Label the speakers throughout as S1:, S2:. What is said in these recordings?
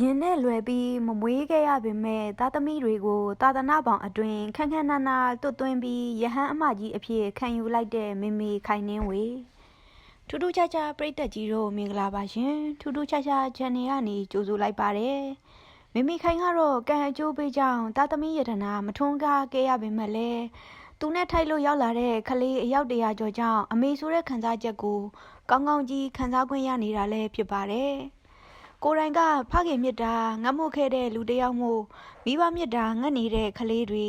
S1: ရင်နဲ့လွယ်ပြီးမမွေးခဲ့ရပေမဲ့သားသမီးတွေကိုသာသနာပေါင်းအတွင်ခန်းခန်းနာနာတွတ်သွင်းပြီးယဟန်အမကြီးအဖြစ်ခံယူလိုက်တဲ့မေမေခိုင်နှင်းဝေထူးထူးခြားခြားပြိတ္တကြီးတို့မင်္ဂလာပါရှင်ထူးထူးခြားခြား channel ကနေကြိုဆိုလိုက်ပါတယ်မေမေခိုင်ကတော့ကံအကျိုးပေးကြောင်းသားသမီးယတနာမထွန်းကားခဲ့ရပေမဲ့လည်းသူနဲ့ထိုက်လို့ရောက်လာတဲ့ကလေးအယောက်တရာကျော်ကြောင့်အမေဆိုတဲ့ခံစားချက်ကိုကောင်းကောင်းကြီးခံစားခွင့်ရနေတာလည်းဖြစ်ပါတယ် ကိုယ်တိုင်ကဖခင်မြတ်တာငတ်မှုခဲ့တဲ့လူတစ်ယောက်မို့မိဘမြတ်တာငတ်နေတဲ့ကလေးတွေ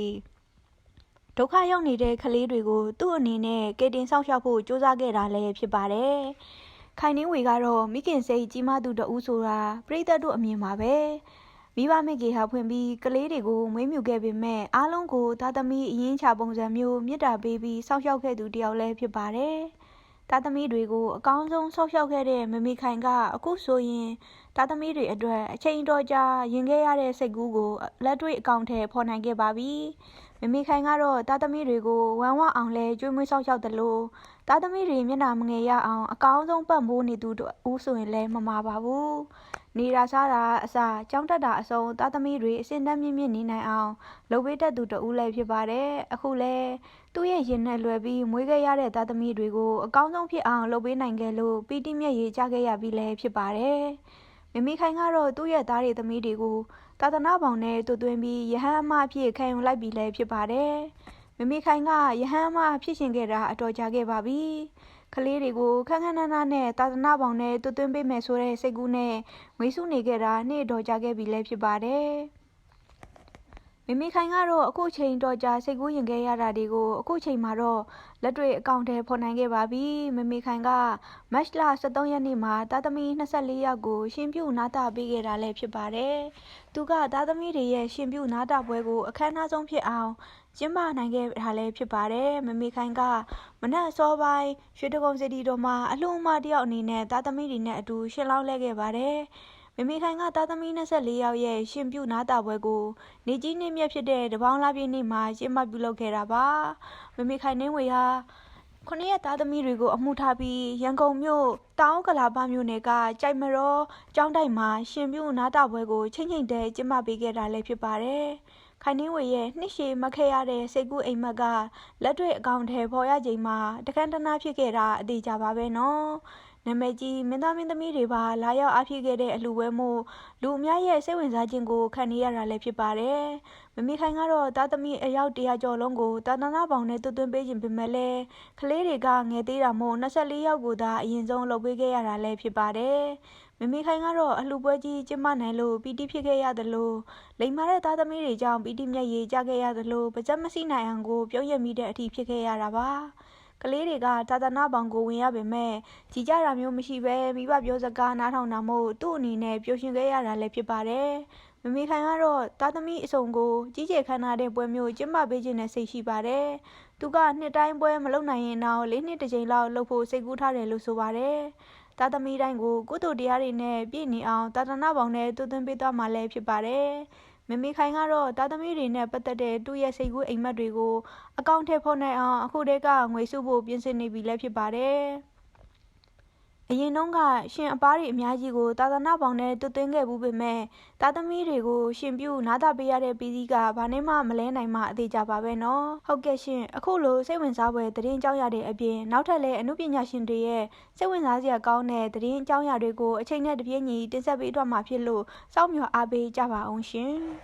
S1: ဒုက္ခရောက်နေတဲ့ကလေးတွေကိုသူ့အနေနဲ့ကယ်တင်ဆောင်ရှောက်ဖို့ကြိုးစားခဲ့တာလည်းဖြစ်ပါတယ်။ခိုင်နှင်းဝေကတော့မိခင်စိတ်ကြီးမသူတဦးဆိုတာပြိတ္တတို့အမြင်ပါပဲ။မိဘမိကေဟာဖွင့်ပြီးကလေးတွေကိုမွေးမြူခဲ့ပေမဲ့အားလုံးကိုသားသမီးအရင်ချပုံစံမျိုးမြတ်တာပေးပြီးစောင့်ရှောက်ခဲ့သူတယောက်လည်းဖြစ်ပါတယ်။ သားသမီးတွေကိုအကောင်းဆုံးဆောက်ရှောက်ခဲ့တဲ့မမေခိုင်ကအခုဆိုရင်သားသမီးတွေအတွက်အချိန်တော်ကြာရင်ခဲ့ရတဲ့စိတ်ကူးကိုလက်တွေ့အကောင့်ထဲဖော်နိုင်ခဲ့ပါပြီ။ မမေခိုင်ကတော့သားသမီးတွေကိုဝမ်းဝအောင်လဲကျွေးမွေးဆောက်ရှောက်တယ်လို့သားသမီးတွေမျက်နှာမငယ်ရအောင်အကောင်းဆုံးပတ်မိုးနေသူတို့ဦးဆိုရင်လည်းမမှားပါဘူး။နေတာစားတာအစားကြောင်းတက်တာအစုံသားသမီးတွေအစင်တမ်းမြင့်မြင့်နေနိုင်အောင်လုပ်ပေးတတ်သူတဦးလည်းဖြစ်ပါတယ်။အခုလဲသူ့ရဲ့ရင်နဲ့လွယ်ပြီးမွေးခဲ့ရတဲ့သားသမီးတွေကိုအကောင်းဆုံးဖြစ်အောင်လုပ်ပေးနိုင်ခဲ့လို့ပီတိမျက်ရည်ကျခဲ့ရပြီလည်းဖြစ်ပါတယ်။ မမီခိုင်ကတော့သူ့ရဲ့သားတွေသမီးတွေကိုသာသနာ့ဘောင်နဲ့တူသွင်းပြီးယဟန်အမအဖြစ်ခံယူလိုက်ပြီလည်းဖြစ်ပါတယ်။မမီခိုင်ကယဟန်အမဖြစ်ရှင်ခဲ့တာအတော်ကြာခဲ့ပါပြီ။ကလေးတွေကိုခန်းခန်းနားနားနဲ့သာသနာ့ဘောင်နဲ့တူသွင်းပေးမယ်ဆိုတဲ့စိတ်ကူးနဲ့ငွေစုနေခဲ့တာနေ့တော်ကြာခဲ့ပြီလည်းဖြစ်ပါတယ်။ မမေခိုင်ကတော့အခုချိန်တော့ကြာစိတ်ကူးရင်ခဲ့ရတာတွေကိုအခုချိန်မှာတော့လက်တွေ့အကောင့်ထဲဖော်နိုင်ခဲ့ပါပြီမမေခိုင်ကမတ်လ23ရက်နေ့မှာသားသမီး24ယောက်ကိုရှင်ပြုနာတာပေးခဲ့တာလည်းဖြစ်ပါတယ်သူကသားသမီးတွေရဲ့ရှင်ပြုနာတာပွဲကိုအခမ်းအနားဆုံးဖြစ်အောင်ကျင်းပနိုင်ခဲ့တာလည်းဖြစ်ပါတယ်မမေခိုင်ကမနက်အစောပိုင်းရွှေတကုံစီတီတော်မှာအလှူအမတယောက်အနေနဲ့သားသမီးတွေနဲ့အတူရှင်းလောင်းလဲခဲ့ပါတယ် မမေခိုင်ကသားသမီး24ယောက်ရဲ့ရှင်ပြုနာတာပွဲကိုနေကြီးနေမြတ်ဖြစ်တဲ့တပေါင်းလာပြည့်နေ့မှာကျင်းပပြုလုပ်ခဲ့တာပါမမေခိုင်နှင်းဝေဟာခုနှစ်ရက်သားသမီးတွေကိုအမှုထားပြီးရန်ကုန်မြို့တောင်ကလာပမြို့နယ်ကကြိုက်မရောကျောင်းတိုက်မှာရှင်ပြုနာတာပွဲကိုချိန်ချိန်တဲကျင်းပပေးခဲ့တာလည်းဖြစ်ပါတယ်ခိုင်နှင်းဝေရဲ့နှစ်ရှည်မခဲ့ရတဲ့စိတ်ကူးအိမ်မက်ကလက်တွေ့အကောင့်ထဲပေါ်ရချိန်မှာတခန်းတနာဖြစ်ခဲ့တာအသေးကြပါပဲနော် နာမည်ကြီးမင်းသားမင်းသမီးတွေပါလာရောက်အားဖြည့်ခဲ့တဲ့အလှူပွဲမို့လူအများရဲ့စိတ်ဝင်စားခြင်းကိုခံနေရတာလည်းဖြစ်ပါတယ်။မမီခိုင်ကတော့တာသမီအယောက်တရာကျော်လုံးကိုတာသနာပေါင်နဲ့တွတ်သွင်းပေးခြင်းပေမဲ့လည်းကလေးတွေကငယ်သေးတာမို့24ယောက်ကိုသာအရင်ဆုံးလုပ်ပေးခဲ့ရတာလည်းဖြစ်ပါတယ်။မမီခိုင်ကတော့အလှပွဲကြီးကျင်းပနိုင်လို့ပီတိဖြစ်ခဲ့ရသလိုလိမ်မာတဲ့သားသမီးတွေကြောင့်ပီတိမျက်ရည်ကျခဲ့ရသလိုပကြက်မစီနိုင်အောင်ကိုပြုံးရမိတဲ့အထိဖြစ်ခဲ့ရတာပါ။ ကလေးတွေကသာသနာ့ဘောင်ကိုဝင်ရပေမဲ့ကြီးကြတာမျိုးမရှိဘဲမိဘပြောစကားနားထောင်တာမို့သူ့အနေနဲ့ပျော်ရွှင်ခဲ့ရတာလည်းဖြစ်ပါတယ်။မမေခိုင်ကတော့သားသမီးအစုံကိုကြီးကျယ်ခမ်းနားတဲ့ပွဲမျိုးကျင်းပပေးခြင်းနဲ့စိတ်ရှိပါတယ်။သူကနှစ်တိုင်းပွဲမလုပ်နိုင်ရင်တော့လေးနှစ်တစ်ကြိမ်လောက်လုပ်ဖို့စိတ်ကူးထားတယ်လို့ဆိုပါတယ်။သားသမီးတိုင်းကိုကုသိုလ်တရားတွေနဲ့ပြည့်နေအောင်သာသနာ့ဘောင်နဲ့တူသွင်းပေးသွားမှာလည်းဖြစ်ပါတယ်။ မမေခိုင်ကတော့တာသမီတွေနဲ့ပတ်သက်တဲ့သူ့ရဲ့စိတ်ကူးအိမ်မက်တွေကိုအကောင့်ထဲဖော်နိုင်အောင်အခုတည်းကငွေစုဖို့ပြင်ဆင်နေပြီလည်းဖြစ်ပါတယ်။ အရင်တုန်းကရှင်အပားတွေအများကြီးကိုသာသနာပေါင်းနဲ့တွတ်သွင်းခဲ့ဘူးပေမဲ့တာသမီတွေကိုရှင်ပြုနာတာပေးရတဲ့ပြည်စည်းကဘာနဲ့မှမလဲနိုင်မှအသေးကြပါပဲနော်။ဟုတ်ကဲ့ရှင်အခုလိုစိတ်ဝင်စားဖွယ်သတင်းကြောင်းရတဲ့အပြင်နောက်ထပ်လည်းအမှုပညာရှင်တွေရဲ့စိတ်ဝင်စားစရာကောင်းတဲ့သတင်းကြောင်းရတွေကိုအချိန်နဲ့တပြေးညီတင်ဆက်ပေးတော့မှာဖြစ်လို့စောင့်မျှော်အားပေးကြပါအောင်ရှင်။